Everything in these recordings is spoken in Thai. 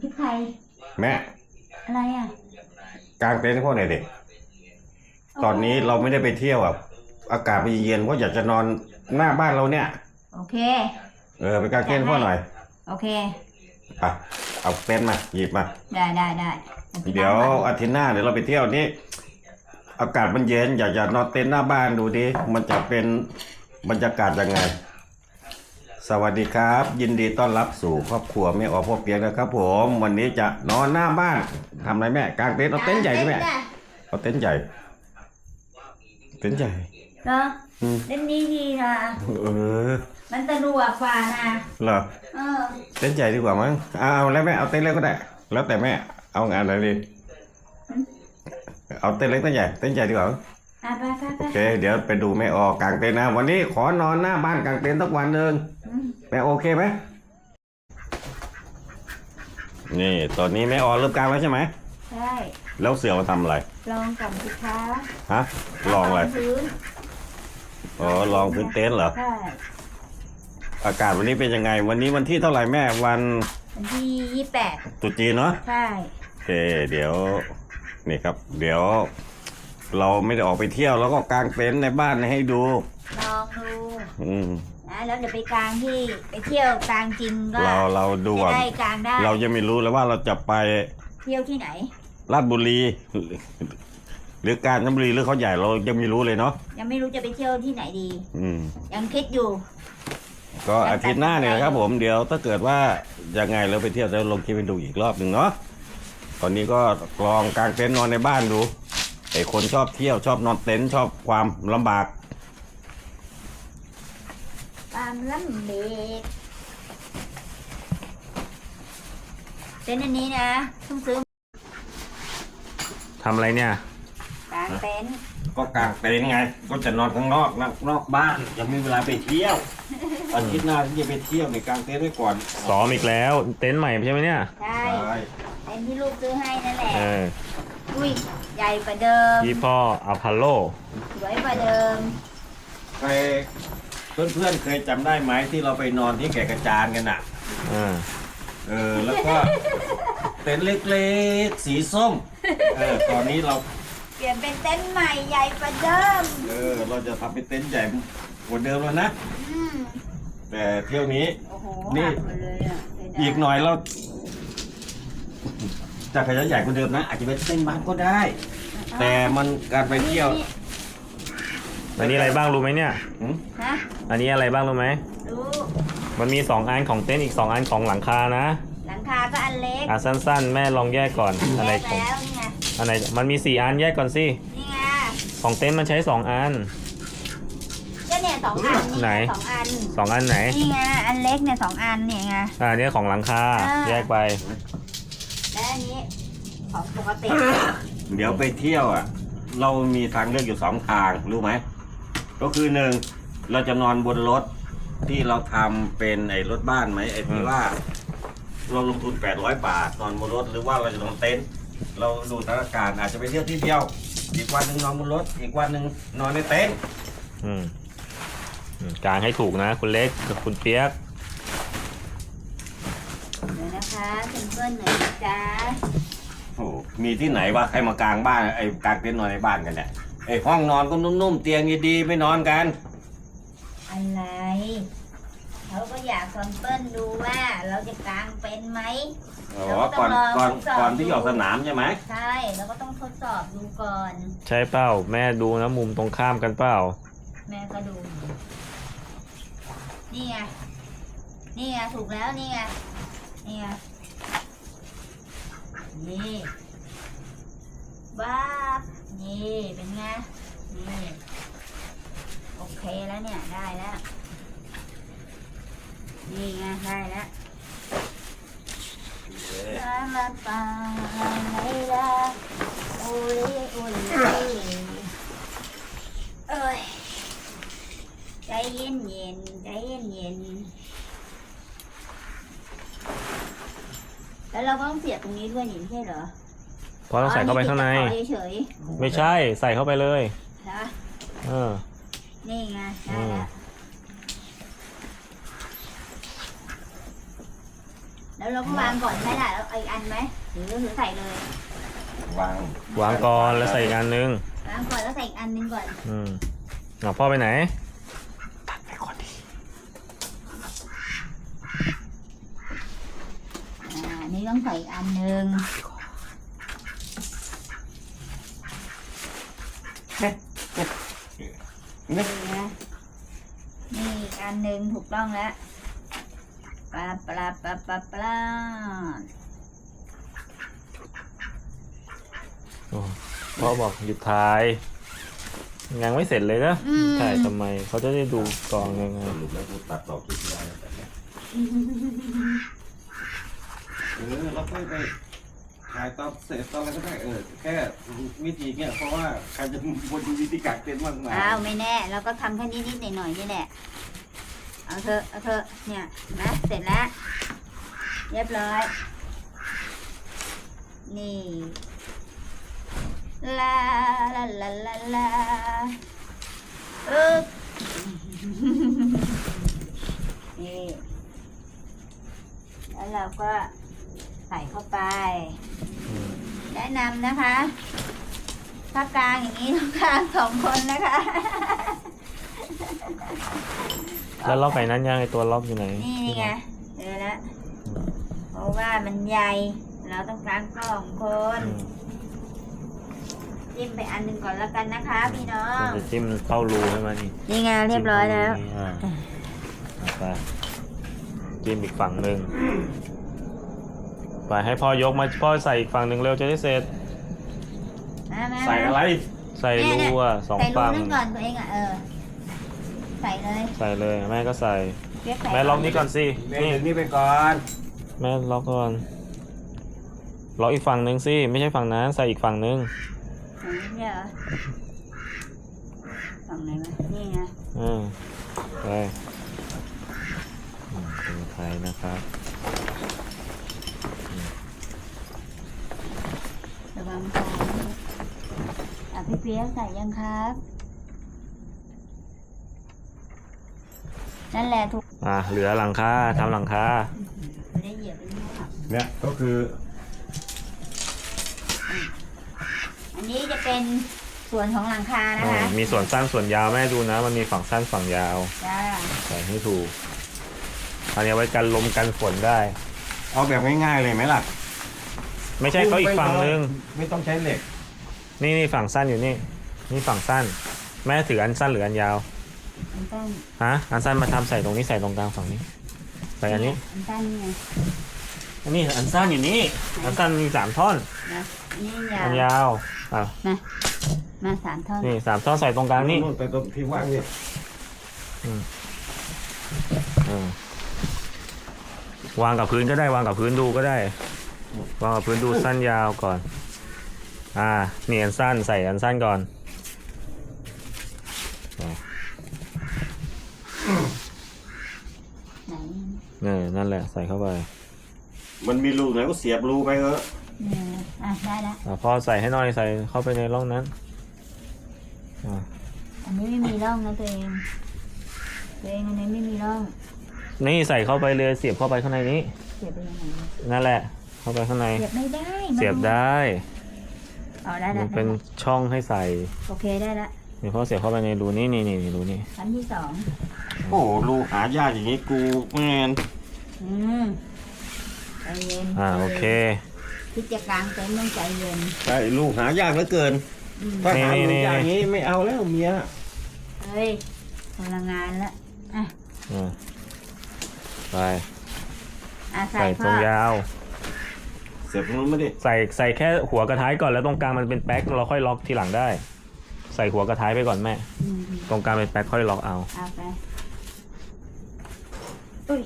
พี่ใครแม่อะไรอะกางเต็นท์ให้พ่อหน่อยดิตอนนี้เราไม่ได้ไปเที่ยวอะอากาศมันเย็นๆก็อยากจะนอนหน้าบ้านเราเนี่ย โอเค เออไปกางเต็นท์ให้พ่อหน่อยโอเคอะเอาเต็นท์มาหยิบมา ได้ได้ได้ไปเดี๋ยวนั่งก่อนอาทิตย์หน้าเดี๋ยวเราไปเที่ยวนี่อากาศมันเย็นอยากจะนอนเต็นท์หน้าบ้านดูดิมันจะเป็นบรรยากาศยังไง สวัสดีครับ ยินดีต้อนรับสู่ครอบครัวแม่ออพ่อเปียกนะครับ ผมวันนี้จะนอนหน้าบ้านทำอะไรแม่กางเต็นท์เอาเต็นท์ใหญ่ดิแม่เต็นท์อะเอาเต็นท์ใหญ่ เต็นท์ใหญ่เหรออืมเต็นท์นี้ดีนะ เออมันสะดวกกว่านะเหรอเออเต็นท์ใหญ่ดีกว่ามั้งเอาเอาแล้วแม่เอาเต็นท์เล็กก็ได้ แล้วแต่แม่เอางานอะไรดีเอาเต็นท์เล็กเต็นท์ใหญ่เต็นท์ใหญ่ดีกว่า อะไปไปไปโอเค เดี๋ยวไปดูแม่ออกกางเต็นท์นะ วันนี้ขอนอนหน้าบ้านกางเต็นท์สักวันหนึ่งอืม แม่โอเคไหมนี่ตอนนี้แม่ออเริ่มกางแล้วใช่ไหมใช่ แล้วเสือมาทำอะไรลองกับสิคะฮะลองอะไรพื้นอ๋อลองพื้นเต็นท์เหรอใช่อากาศวันนี้เป็นยังไง วันนี้วันที่เท่าไหร่แม่วันวันที่ยี่แปดตรุษจีนเนาะใช่โอเคเดี๋ยวนี่ครับ เดี๋ยว เราไม่ได้ออกไปเที่ยวแล้วก็กางเต็นท์ในบ้านให้ดู ลองดู อืม นะแล้วเดี๋ยวไปกลางที่ไปเที่ยวกลางจริงก็เราเราดูจะก่อนได้กลางได้เรายังไม่รู้เลยว่าเราจะไปเที่ยวที่ไหนลาดบุรี หรือการจนบุรีหรือเขาใหญ่เรายังไม่รู้เลยเนาะยังไม่รู้จะไปเที่ยวที่ไหนดี อืม ยังคิดอยู่ ก็อาทิตย์หน้าเนี่ยนะครับ ผมเดี๋ยวถ้าเกิดว่ายังไงเราไปเที่ยวจะลงคลิปให้ดูอีกรอบหนึ่งเนาะตอนนี้ก็ลองกางเต็นท์นอนในบ้านดูไอ้คนชอบเที่ยวชอบนอนเต็นท์ชอบความลำบาก ตามลำเล็กเต็นท์อันนี้นะเพิ่งซื้อทำอะไรเนี่ย กลางเต็นท์ก็กางเต็นท์ไง ก็จะนอนข้างนอกนะนอกบ้านยังมีเวลาไปเที่ยวอาทิตย์หน้าที่จะไปเที่ยวในกางเต็นท์ไว้ก่อนซ้อมอีกแล้ว เต็นท์ใหม่ใช่ไหมเนี่ย ใช่ ใช่เต็นท์ที่ลูกซื้อให้นั่นแหละ เอออุ้ย ใหญ่กว่าเดิม ยี่พ่ออพอลโล สวยกว่าเดิม ใคร เพื่อนๆเคยจำได้ไหมที่เราไปนอนที่แก่กระจานกันอะ อ่า เออแล้วก็เต็นท์เล็กๆ สีส้ม เออตอนนี้เรา เปลี่ยนเป็นเต็นท์ใหม่ใหญ่กว่าเดิม เออเราจะทำเป็นเต็นท์ใหญ่กว่าเดิมแล้วนะ อืมแต่เที่ยวนี้ โอ้โหนี่ หักหมดเลยอะเสีดายอีกหน่อยเราจะขยายใหญ่กว่าเดิมนะ อาจจะเป็นเต็นท์บ้านก็ได้ แต่มันการไปเที่ยวนี่ อันนี้อะไรบ้างรู้ไหมเนี่ยหืมนะอันนี้อะไรบ้างรู้ไหม รู้มันมีสองอันของเต็นท์อีกสองอันของหลังคานะ หลังคาก็อันเล็กอะสั้นๆ แม่ลองแยกก่อนอันไหนแยกของแล้วนี่ไง อันไหน มันมีสี่อันแยกก่อนสิ นี่ไงของเต็นท์มันใช้สองอัน ก็เนี่ยสองอันนี่ไหนสองอันสองอันไหน นี่ไง อันเล็กเนี่ยสองอันเนี่ยไง อ่าอันนี้ของหลังคา อ่า แยกไป และอันนี้ของปกติ เดี๋ยวไปเที่ยวอะ เรามีทางเลือกอยู่สองทางรู้ไหม ก็คือหนึ่งเราจะนอนบนรถที่เราทำเป็นไอ้รถบ้านไหมไอ้ที่ว่า เราลงทุน 800 บาทนอนบนรถ หรือว่าเราจะนอนเต็นท์เราดูสถานการณ์อาจจะไปเที่ยวที่เดียว อีกวันหนึ่งนอนบนรถ อีกวันหนึ่งนอนในเต็นท์อืมอืมกางให้ถูกนะ คุณเล็กกับคุณเปียก เดี๋ยวนะคะเพื่อนๆหน่อยนะจ๊ะโอ้โหมีที่ไหนวะใครมากางบ้านไอ้กางเต็นท์นอนในบ้านกันเนี่ย ไอ้ห้องนอนก็นุ่มๆ เตียงดีๆไม่นอนกัน อะไร เขาก็อยากคอนเปิ้ลดูว่าเราจะกางเป็นไหม อ๋อ ก่อนก่อนก่อนที่ออกสนามใช่ไหมใช่เราก็ต้องทดสอบดูก่อน ใช่เปล่าแม่ดูนะมุมตรงข้ามกันเปล่าแม่ก็ดูนี่ไง นี่ไง ถูกแล้วนี่ไง นี่ไง นี่ บ้าบนี่เป็นไง นี่ โอเคแล้วเนี่ย ได้แล้ว นี่ไง ได้แล้วลาลาปาไลลาโอเลโอเลเอ้ยใจเย็นเย็นๆใจเย็นเย็นๆแล้วเราก็ต้องเสียบตรงนี้ด้วยนี่ไม่ใช่เหรอเพราะต้องใส่เข้าไปข้างในอ๋อเฉยไม่ใช่ใส่เข้าไปเลย ๆนะเออ นี่ไงได้แล้วแล้วเราก็วางก่อนไหมล่ะแล้วเอาอีกอันไหมหรือหรือใส่เลยวางวางก่อนแล้วใส่อีกอันนึง วางก่อนแล้วใส่อีกอันหนึงก่อนอืมเอาพ่อไปไหน ตัดไปก่อนดิอ่านี่ต้องใส่อีกอันหนึง นี่นี่นะนี่อีกอันหนึ่งถูกต้องแล้วปลาปลาปลาปลาปลาโอ้พ่อบอกหยุดถ่ายยังไม่เสร็จเลยนะอืมถ่ายทำไม เขาจะได้ดูกองยังไงสรุปแล้วกูตัดต่อคลิปได้แล้วแต่เนี่ยเออเราค่อยไปถ่ายตอนเสร็จตอนอะไรก็ได้เออแค่วิธีเนี่ยเพราะว่าใครจะบนวิธีการเต้นมากมายอ้าวไม่แน่เราก็ทำแค่นิดๆหน่อยๆนี่แหละเอาเถอะเอาเถอะเนี่ยนะเสร็จแล้ว เรียบร้อย นี่ลาลาลาลาลาอึ๊บนี่แล้วเราก็ใส่เข้าไป แนะนำนะคะถ้ากลางอย่างนี้ต้องกลางสองคนนะคะแล้วล็อกไอ้นั้นยังไอตัวล็อกอยู่ไหนนี่ไงเจอแล้วเพราะว่ามันใหญ่ เราต้องกลางสองคนอืมจิ้มไปอันหนึ่งก่อนแล้วกันนะคะ พี่น้องมันจะจิ้มเข้ารูใช่ไหมนี่นี่ไงเรียบร้อยแล้วจิ้มเข้ารูนี่อ่าเอาไปจิ้มอีกฝั่งหนึ่ง ไปให้พ่อยกมาพ่อใส่อีกฝั่งหนึ่งเร็วจะได้เสร็จ มามาใส่อะไร ใส่รูอะสองใส่รูฝั่งนั่นก่อนตัวเองอะเออ ใส่เลยใส่เลยแม่ก็ใส่ เรียกใส่แม่ล็อกนี้ก่อนสิแม่นี่ถึงนี่ไปก่อนแม่ล็อกก่อนล็อกอีกฝั่งหนึ่งสิไม่ใช่ฝั่งนั้นใส่อีกฝั่งหนึ่งฝั่งนี้เหรอฝั่งไหนวะนี่ไงอืมไปอืมเป็นไทยนะครับ ระวังตาอะพี่ เปียกใส่ยังครับ นั่นแหละถูกอะเหลือหลังคาทำหลังคาไม่ได้เหยียบไปนี่ค่ะเนี่ยก็คืออันนี้จะเป็นส่วนของหลังคานะอ่าคะมีส่วนสั้นส่วนยาวแม่ดูนะ มันมีฝั่งสั้นฝั่งยาวจ้าใส่ให้ถูกอันนี้เอาไว้กันลมกันฝนได้ เอาแบบง่ายๆเลยไหมล่ะไม่ใช่เขาอีกฝั่งนึงไม่ต้องใช้เหล็ก นี่นี่ฝั่งสั้นอยู่นี่ นี่ฝั่งสั้น แม่ถืออันสั้นหรืออันยาวอันตั้นฮะอันสั้นมาทำใส่ตรงนี้ใส่ตรงกลางฝั่งนี้ใส่อันนี้อันตั้นนี่ไงอันนี้อันสั้นอยู่นี่อันสั้นมีสามท่อนนะนี่ยาอัวนยาวอะมาสามท่อนนี่สามท่อนใส่ตรงกลางนี่นู่นไปตรงที่ว่างนี่เออวางกับพื้นก็ได้วางกับพื้นดูก็ได้ วางกับพื้นดูสั้นยาวก่อน อ่านี่อันสั้นใส่อันสั้นก่อนไหนเออนั่นแหละใส่เข้าไป มันมีรูไหนก็เสียบรูไปเถอะเนี่ยอะได้แล้วอะพ่อใส่ให้หน่อยใส่เข้าไปในร่องนั้นอะอันนี้ไม่มีร่องนะตัวเอง ตัวเองอันนี้ไม่มีร่อง นี่ใส่เข้าไปเลยเสียบเข้าไปข้างในนี้ เสียบไปยังไงนั่นแหละ เข้าไปข้างใน เสียบไม่ได้มันเสียบได้ เอาได้มัแล้วนเป็นช่องให้ใส่โอเคได้แล้วนี่พ่อเสียบเข้าไปในรูนี่นี่นี่รูนี่ชั้นที่สองโอ้โหรูหายากอย่างนี้กูแมนอืมใจเย็นอ่าโอเค คิดจะกลางเต็นท์ต้องใจเย็นใช่รูหายากเหลือเกิน อืมถ้าหานี่รูนี่อย่างนี้ไม่เอาแล้วเมียเฮ้ยพลังงานละอะอ่าไปอะใส่ใส่ตพ่รองยาวเสียบตรงนู้นไม่ได้ใส่ใส่แค่หัวกระท้ายก่อนแล้วตรงกลางมันเป็นแป๊กเราค่อยล็อกทีหลังได้ ใส่หัวกระท้ายไปก่อนแม่ อืมตรงกลางเป็นแป๊กค่อยล็อกเอา เอาไปอุ้ย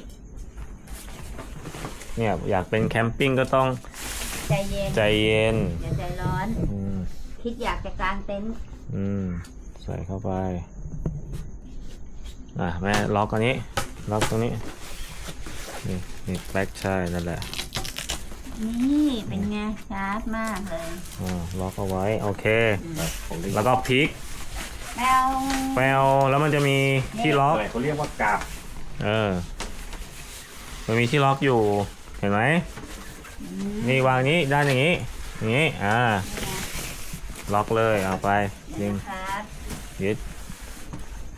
เนี่ยอยากเป็นแคมปิ้งก็ต้องใจเย็นใจเย็นอย่าใจร้อน อืมคิดอยากจะกางเต็นท์อืมใส่เข้าไปอะแม่ล็อกอันนี้ล็อกตรงนี้นี่นี่แป๊กใช่นั่นแหละ นี่เป็นไงชาร์ปมากเลยอ่าล็อกเอาไว้โอเคผมได้แล้วก็พลิกแมวแปลวแล้วมันจะมีที่ล็อกอะไรเขาเรียกว่ากาบเออมันมีที่ล็อกอยู่เห็นไหมนี่วางนี้ด้านอย่างนี้อย่างนี้อ่าล็อกเลยเอาไปดึงครับยึด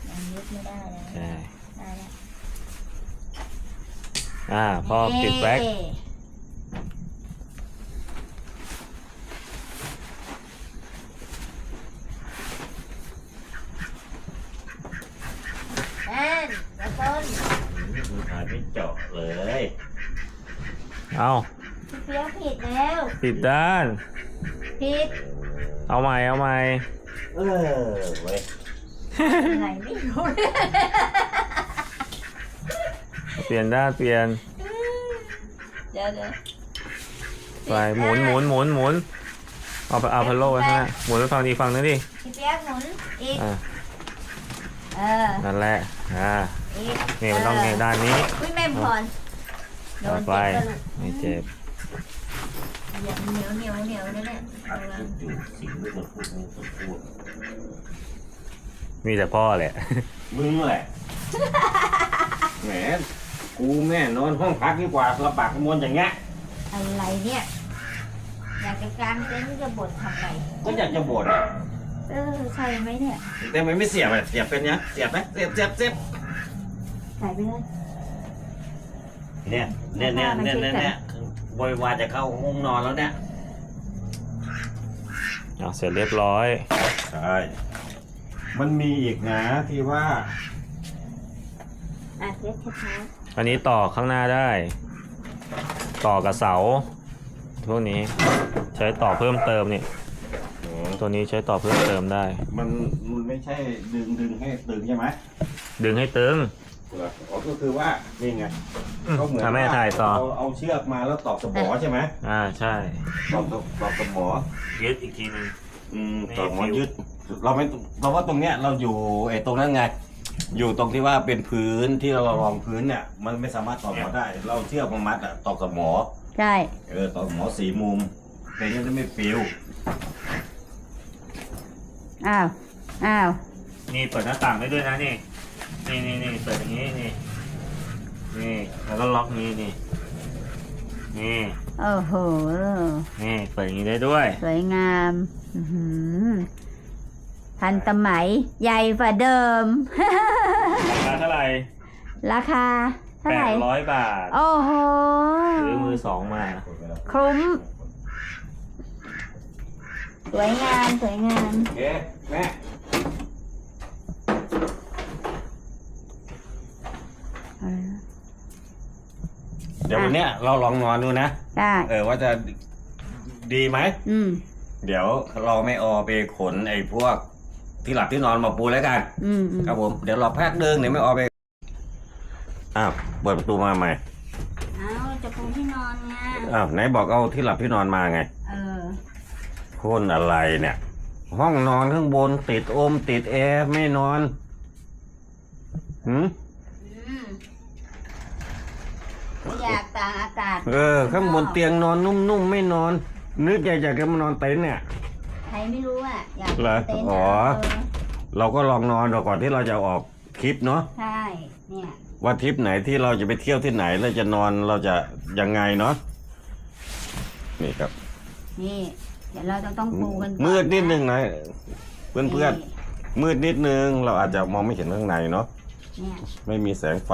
ยังยึดไม่ได้เลยใช่ได้แล้วอ่าพอปิดแบล็กนี่ นั่นกระต้นหาไม่เจาะเลยเอาพี่เปียกผิดแล้วปิดด้าน ผิด เอาใหม่เอาใหม่เออเว้ยอะไรไม่รู้เลยเปลี่ยนด้านเปลี่ยนเดี๋ยวเดี๋ยวไปหมุนหมุนหมุนหมุนเอาไปเอาพัลโลไว้ข้างหน้าหมุนไปฝั่งนี้ฝั่งนึงดิพี่เปียกหมุนอีกอ่าเออนั่นแหละ อ่าอีกนี่มันต้องในด้านนี้อุ้ยแม่พรโดต่อนไปเจ็บกระดูกไม่เจ็บอย่าเหนียวเหนียวเหนียวนั่นแหละเอาละอยู่สิ่งที่มันพูดมันพูดมีแต่พ่อแหละ มึงแหละ แหมกูแม่นอนห้องพักดีกว่าลำบากกระมวลอย่างเงี้ยอะไรเนี่ย อยากจะกางเต็นท์จะบ่นทำไมก็อยากจะบ่นอะ เออใช่ไหมเนี่ยแต่มันไม่เสียบอะเสียบเป็นเนี้ยเสียบไหมเสียบเสียบเสียบใส่ไปเลย เนี่ยเนี่ยเนี่ยเนี่ยเนี่ยเนี่ยบริวารจะเข้าห้องนอนแล้วเนี่ยเอาเสร็จเรียบร้อย ใช่มันมีอีกนะที่ว่า อะเล็กช้าอันนี้ต่อข้างหน้าได้ ต่อกับเสาพวกนี้ใช้ต่อเพิ่มเติมนี่ ตัวนี้ใช้ต่อเพิ่มเติมได้ มันมันไม่ใช่ดึงดึงให้ตึงใช่ไหมดึงให้ตึงเหรออ๋อก็คือว่านี่ไงอืมก็เหมือนอะแม่ถ่ายต่อ เเอาเชือกมาแล้วตอกสมอใช่ไหมอ่าใช่ตอกตอกตอกสมอยึดอีกทีหนึงอืมนี่ตอกหมอฟิวยึด เราไม่เราว่าตรงเนี้ยเราอยู่ไอ้ตรงนั้นไง อยู่ตรงที่ว่าเป็นพื้นที่เรารองพื้นเนี่ย มันไม่สามารถตอกหมอได้ เราเชือกมามัดอะตอกสมอๆใช่ เออตอกหมอสีมุมแต่ยังจะไม่ปิว อ้าว อ้าว นี่เปิดหน้าต่างได้ด้วยนะนี่ นี่นี่นี่เปิดอย่างนี้นี่ นี่แล้วก็ล็อกนี้นี่ นี่ โอ้โห นี่เปิดอย่างนี้ได้ด้วย สวยงามอื้อหือทันสมัยใหญ่กว่าเดิม ราคาเท่าไหร่ราคาเท่าแปไหร่ ดร้อยบาท โอ้โห ซื้อมือสองมา คุ้ม สวยงามสวยงามโอเคแม่เดี๋ยววันเนี้ยเราลองนอนดูนะ ได้เออว่าจะดีไหม อืม เดี๋ยวเราไม่ออไปขนไอ้พวกที่หลับที่นอนมาปูแล้วกัน อืมอืมครับผม เดี๋ยวรอแป๊บนึงเดี๋ยวไม่ออไปอ้าวเปิดประตูมาใหม่เอาจะปูที่นอนไงอ้าวไหนบอกเอาที่หลับที่นอนมาไง เออ คนอะไรเนี่ย ห้องนอนข้างบนติดโอมติดแอร์ไม่นอนหืมอืมไม่อยากตากอากาศเออ ข้างบนเตียงนอนนุ่มๆไม่นอน นึกอยากจะมานอนเต็นท์เนี่ยใครไม่รู้อะอยากเหรอเต้นท์อ๋อะเออเราก็ลองนอนดูก่อนที่เราจะออกคลิปเนาะใช่เนี่ยว่าทริปไหนที่เราจะไปเที่ยวที่ไหนเราจะนอนเราจะยังไงเนาะนี่ครับนี่ เดี๋ยวเราจะต้องปูกันก่อมืดนิดนึงะนะเพื่อนเพื่อนๆมืดนิดนึง เราอาจจะมองไม่เห็นข้างในเนาะเนี่ยไม่มีแสงไฟ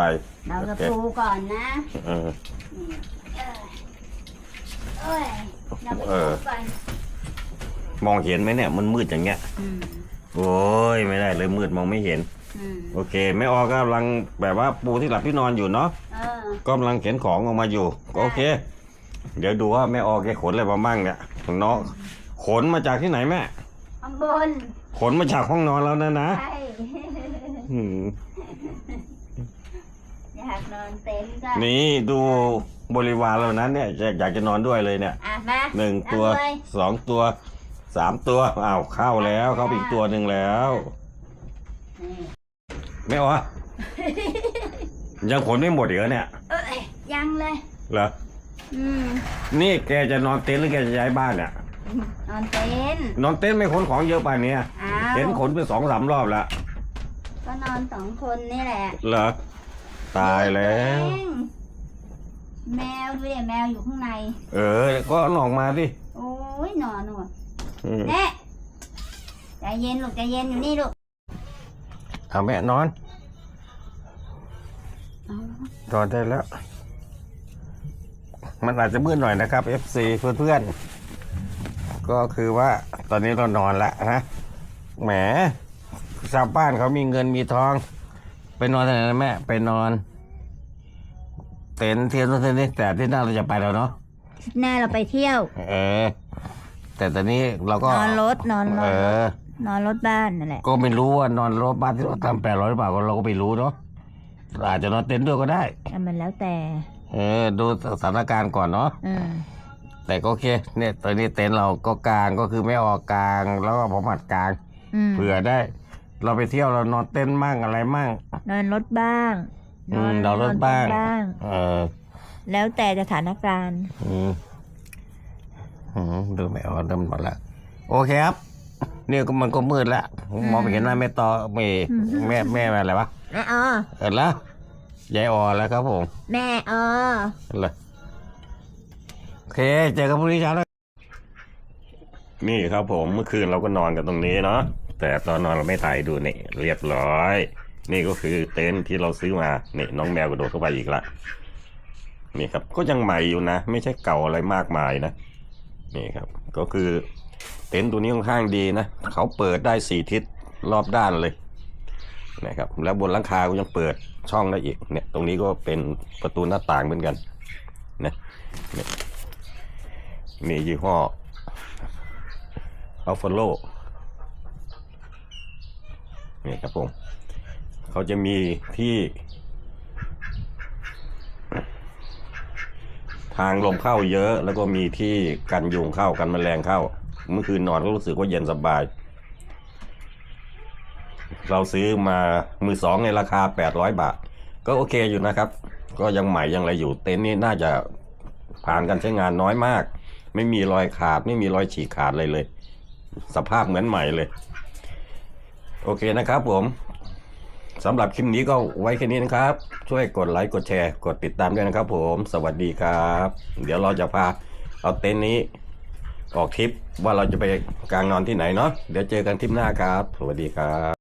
เราจะโอเคปูก่อนนะเออ นี่เอ้ยเราไปเอปูอก่อนมองเห็นไหมเนี่ย มันมืดอย่างเงี้ย อืมโอ้ยไม่ได้เลยมืดมองไม่เห็น อืมโอเคแม่ออกำลังแบบว่าปูที่หลับที่นอนอยู่เนาะเออกำลังเข็นของออกมาอยู่ก็โอเค เดี๋ยวดูว่าแม่ออกแกขนอะไรมาบ้างเนี่ยเนาะขนมาจากที่ไหนแม่ข้างบน ขนมาจากห้องนอนแล้วนะนะใช่ อืมอยากนอนเต็นท์ก็นี่ดูบริวารเรานั้นเนี่ยอยากอยากจะนอนด้วยเลยเนี่ยอะมาหนึ่งตัวเอาเลยสองตัวสามตัวอ้าวเข้าแล้วเข้าไปอีกตัวหนึ่งแล้วนี่แม่ออยังขนไม่หมดอีกเหรอเนี่ยเอ้ยยังเลยเหรอ อืมนี่แกจะนอนเต็นท์หรือแกจะย้ายบ้านเนี่ยนอนเต็นท์นอนเต็นท์ไม่ขนของเยอะป่านเนี้ยอ้าวเห็นขนไปสองสามรอบแล้วก็นอนสองคนนี่แหละเหรอตายแล้ว เองแมวดูดิแมวอยู่ข้างใน เออ ก็เอาออกมาดิโอ้ยหนอนหนวดอืมแน่ใจเย็นลูกใจเย็นอยู่นี่ลูกเอาแม่นอน เอานอนได้แล้ว มันอาจจะมืดหน่อยนะครับ FC เพื่อนๆ ก็คือว่าตอนนี้เรานอนแล้วนะแหมชาวบ้านเขามีเงินมีทอง ไปนอนที่ไหนนะแม่ไปนอน เต็นท์เทียนเต็นท์นี่แต่ที่หน้าเราจะไปแล้วเนาะหน้าเราไปเที่ยว เออ แต่ตอนนี้เราก็นอนรถนอนรเอถอ นอนรถบ้านนั่นแหละ ก็ไม่รู้ว่านอนรถบ้านที่เราทำแปดร้อยหรือเปล่าก็เราก็ไม่รู้เนาะอาจจะนอนเต็นท์ด้วยก็ได้แต่มันแล้วแต่ เออดูสถานการณ์ก่อนเนาะอืมแต่ก็โอเค เนี่ยตอนนี้เต็นท์เราก็กลางก็คือไม่ออกกลางแล้วก็ผมหัดกลาง อืมเผื่อได้ เราไปเที่ยวเรานอนเต็นท์มั่งอะไรมั่ง นอนรถบ้างอืมนอนรถบ้างบ้างเออแล้วแต่สถานการณ์อืมอืมดูไม่ออกเริ่มหมดละโอเคครับ เนี่ยก็มันก็มืดละมองไม่เห็นหน้าแม่ต่อไม่แม่แม่อะไรวะแม่ออเออละ ยายอ่อนแล้วครับผม แม่ออเลยโอเค เจอกันพรุ่งนี้เช้าแล้วนี่ครับผมเมื่อคืนเราก็นอนกันตรงนี้เนาะแต่ตอนนอนเราไม่ถ่ายดูนี่ เรียบร้อย นี่ก็คือเต็นท์ที่เราซื้อมานี่น้องแมวกระโดดเข้าไปอีกละนี่ครับก็ยังใหม่อยู่นะ ไม่ใช่เก่าอะไรมากมายนะ นี่ครับ ก็คือเต็นท์ตัวนี้ค่อนข้างดีนะ เขาเปิดได้สี่ทิศรอบด้านเลย นะครับแล้วบนหลังคาก็ยังเปิดช่องได้อีกเนี่ยตรงนี้ก็เป็นประตูหน้าต่างเหมือนกันนะเนี่ยนี่ยี่ห้ออัลฟาโลนี่ครับผมเขาจะมีที่ ทางลมเข้าเยอะ แล้วก็มีที่กันยุงเข้ากันแมลงเข้า เมื่อคืนนอนก็รู้สึกว่าเย็นสบาย เราซื้อมามือสองในราคา 800 บาท ก็โอเคอยู่นะครับ ก็ยังใหม่ยังอะไรอยู่เต็นท์นี้น่าจะผ่านการใช้งานน้อยมาก ไม่มีรอยขาดไม่มีรอยฉีกขาดเลยเลย สภาพเหมือนใหม่เลย โอเคนะครับผมสำหรับคลิปนี้ก็ไว้แค่นี้นะครับ ช่วยกดไลค์กดแชร์ กดติดตามด้วยนะครับผม สวัสดีครับ เดี๋ยวเราจะพาเอาเต็นท์นี้ออกทริปว่าเราจะไปกลางนอนที่ไหนเนาะเดี๋ยวเจอกันทริปหน้าครับ สวัสดีครับ